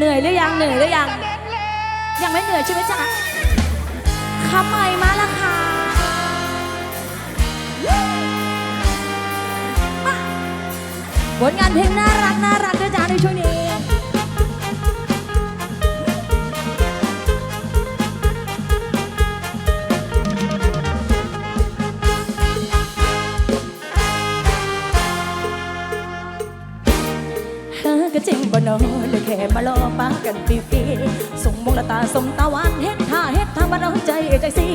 เหนื่อยหรือยังเหนื่อยหรือยัง ยังไม่เหนื่อยใช่ไหมจ๊ะคำใหม่มาละค่ะผลงานเพลงน่ารักน่ารักด้วยจ้าในช่วงนี้ แค่มาลอปากันฟรีๆส่งมงละตาสมตาหวานเฮ็ดท่าเฮ็ดทางมาน้องใจใจสิ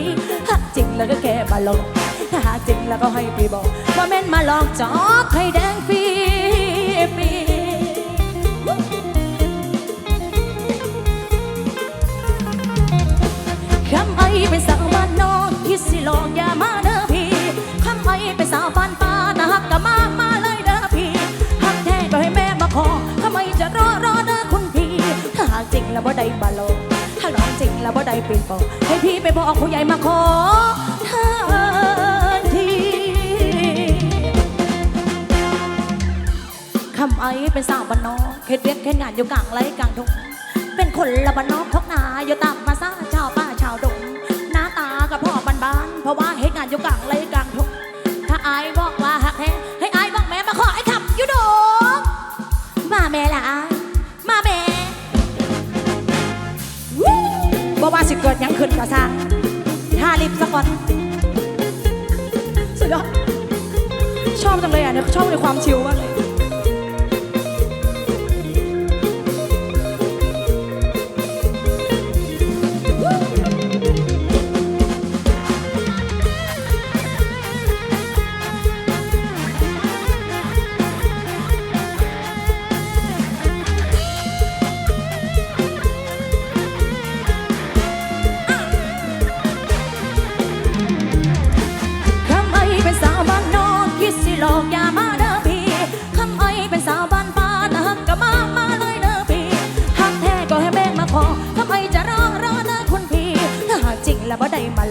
หักจริงแล้วก็แค่มาหลอกถ้าหากจริงแล้วก็ให้พี่บอกว่าแม่นมาหลอกจอกให้แดงฟรีฟีคำไอเป็นสาวบ้านนอกคิดสิหลอกอย่ามา บ่ได้บาโลถ้าน้องจริงแล้วบ่ได้เป็นปอให้พี่ไปบอกผู้ใหญ่มาขอทันทีคำไอเป็นสาวบ้านนอกเฮ็ดเวียกเฮ็ดงานอยู่กลางไรกลางทุ่งเป็นคนละบ้านนอกทอกนาอยู่ตามมาซาชาวป่าชาวดงหน้าตากับพ่อบ้านๆเพราะว่าเฮ็ดงานอยู่กลางไรกลางทุ่งถ้าไอายบ ว่าสิเกิดยังขึ้นกับซางทาลิฟสักคนสุดยอดชอบจังเลยอะเนี่ยชอบในความชิลมากเลย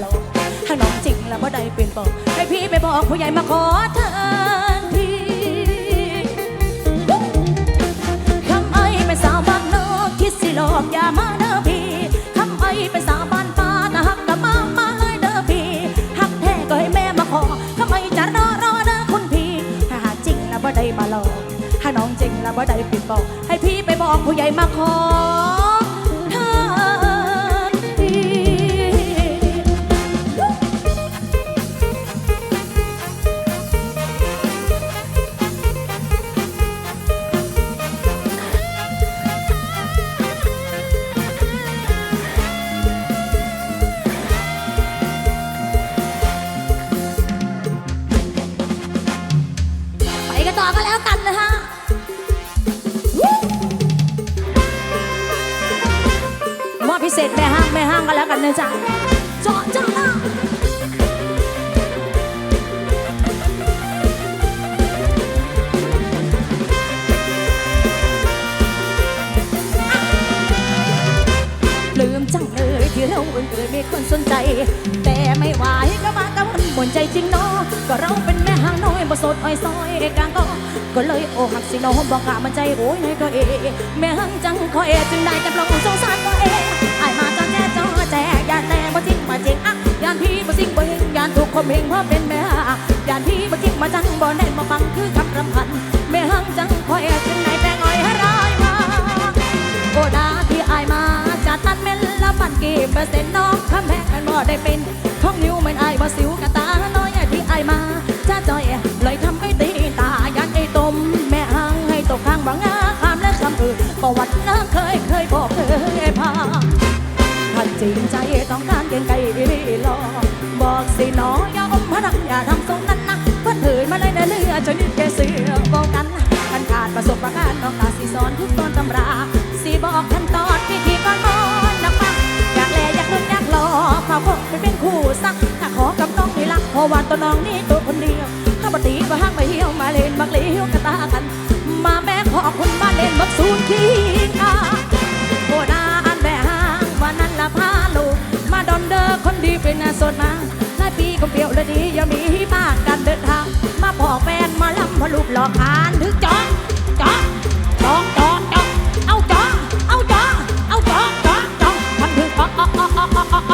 หลอกถ้าน้องจริงแล้วบ่ได้เป็นปอก ให้พี่ไปบอกผู้ใหญ่มาขอทันทีคำไอเป็นสาวบ้านนอกคิดสิหลอกอย่ามาเด้อพี่คำไอเป็นสาวบ้านป่านะฮักก็มามาเลยเด้อพี่หักแท้ก็ให้แม่มาขอทำไมจะรอรอเด้อคุณพี่ถ้าหากจริงแล้วบ่ได้มาหลอกถ้าน้องจริงแล้วบ่ได้ปิดบอก ให้พี่ไปบอกผู้ใหญ่มาขอ พิเศษแม่ห้างแม่ห้างกันแล้วกันนะจ๊ะเจาะจ้าลืมจังเลยที่เราเพิ่งเคยมีคนสนใจ แต่ไม่ไหวก็มากับมันบนใจจริงเนาะก็เราเป็นแม่ห้างน้อยบ่สดอ้อยซอยกลางก็ก็เลยโอหักสิน้องบอกกะมันใจโอ้ยในก็เอแม่ห้างจังคอยจึงได้จำลองสงสารก็เอไอ้มาจอแจ้จ้อแจยานแต่บ่จริงมาจริงอะยานพี่บ่จริงบ่เห็นยานถูกคมเหงเพราะเป็นแม่ห้ายานพี่บ่จริงมาจังบ่แน่นมาฟังคือคำรำพันแม่ห้างจังคอยถึงไหนแต่งอ้อยให้รายมาโอดาที่อายมาจะตัดเม็ดละปันกี่เปอร์เซ็นต์น้องคำแพงกันบ่ได้เป็นท้องนิ้วมันอายบ่สิว ริงใจต้องการเก่งไก่รอบอกสินออย่าอมพนักอย่าทำทรงนั้นนะเพื่อนเถิดมาเลยนเลือจนนิดแกเสือบอกกันกันขาดประสบการณ์น้องตาสีสอนทุกตอนตำราสีบอกขั้นตอนพิธีก่อนมอนนักปักอยากแลอยากลุ้นอยากรอเขาคงไม่เป็นคู่สักถ้าขอกับน้องนี่ละเพราะว่าตัวน้องนี่ตัวคนเดียวถ้าปฏิก็ห้างมาเหี่ยวมาเล่นบักเลี้ยวกระตากัน มาแม่ขอคุณมาเล่นบักสูนขี้อา สดมาหลายปีก็เปรี้ยวและดียังมีมากกันเดินทาง มาพอกแฟนมาลำพอลูกหลอกหานถึงจองจองจองจองจองเอาจองเอาจองเอาจองจองจองมันถึงออกออกออกออก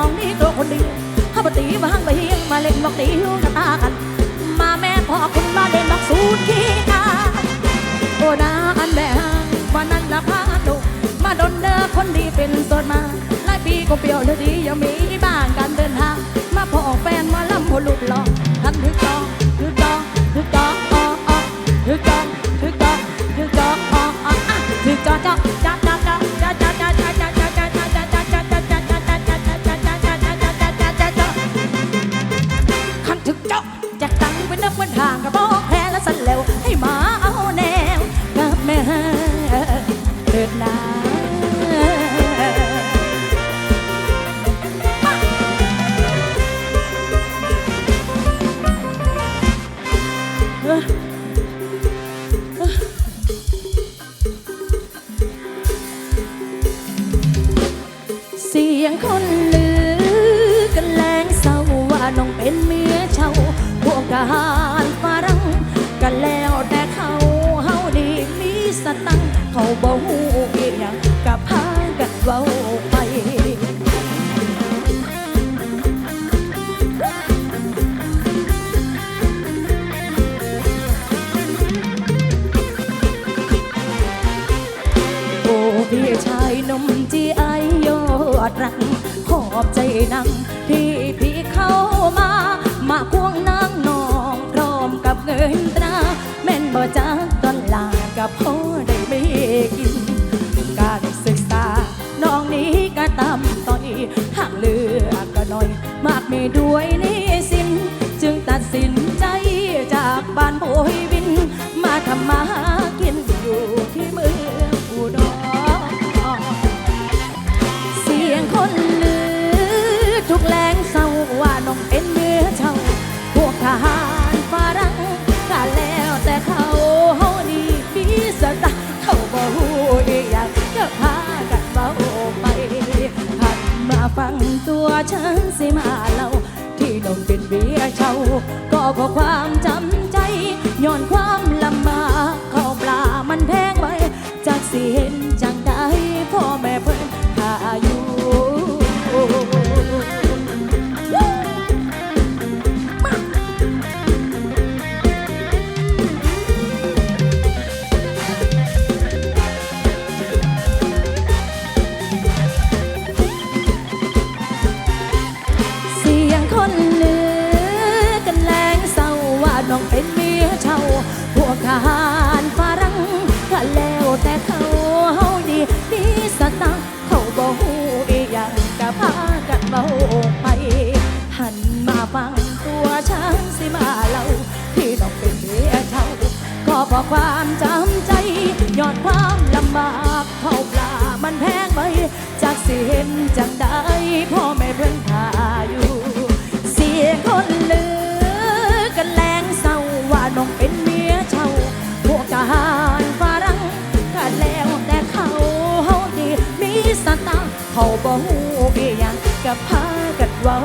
น้องนี่ตัวคนเดียวข้าปตีมาหังไปเฮียงมาเล่นบอกตีลูกกระตากัน มาแม่พ่อคุณมาเล่นบอกสูตรขี้กาโอ้นาอันแม่วันนั้นละพาดุมาดนเด้อคนดีเป็นต้นมาหลายปีก็เปรียวเลยดียังมีบ้านการเดินทาง มาพ่อแฟนมาล่ำพอลุกหลอกทันถึกจองกอง น้องเป็นเมียเช่าพวกทหารฝรั่งกันแล้วแต่เขาเฮาดีมีสตังเขาบ่ฮู้อีหยังกับพากันเว้าไปโอ้พี่ชายหนมที่ไอยอดรักขอบใจนังที่ มา มาควงนางนองพร้อมกับเงินตรา แม่นบ่จักตอนลากับพ่อได้ไม่กิน การศึกษา น้องนี้ก็ตำต่อยห่างเลือกก็น้อย มากมีด้วยนี่ ฟังตัวฉันสิมาเล่าที่น้องเป็นเบียเช่าก็เพราะความจำใจย้อนความลำบากข้าวปลามันแพงไปจากสิเห็น เช่า พวกทหารฝรั่งก็แล้วแต่เขาเฮาดี ดีสตังเขาบ่ฮู้อีหยังก็พากันเมาไป หันมาฟังตัวฉันสิมาเล่าที่น้องเป็นเมียเช่าก็เพราะความจำใจยอดความลำบากเขาปลามันแพงไปจากสิเห็นจังได้พ่อแม่เพิ่น กับพากัดเว้า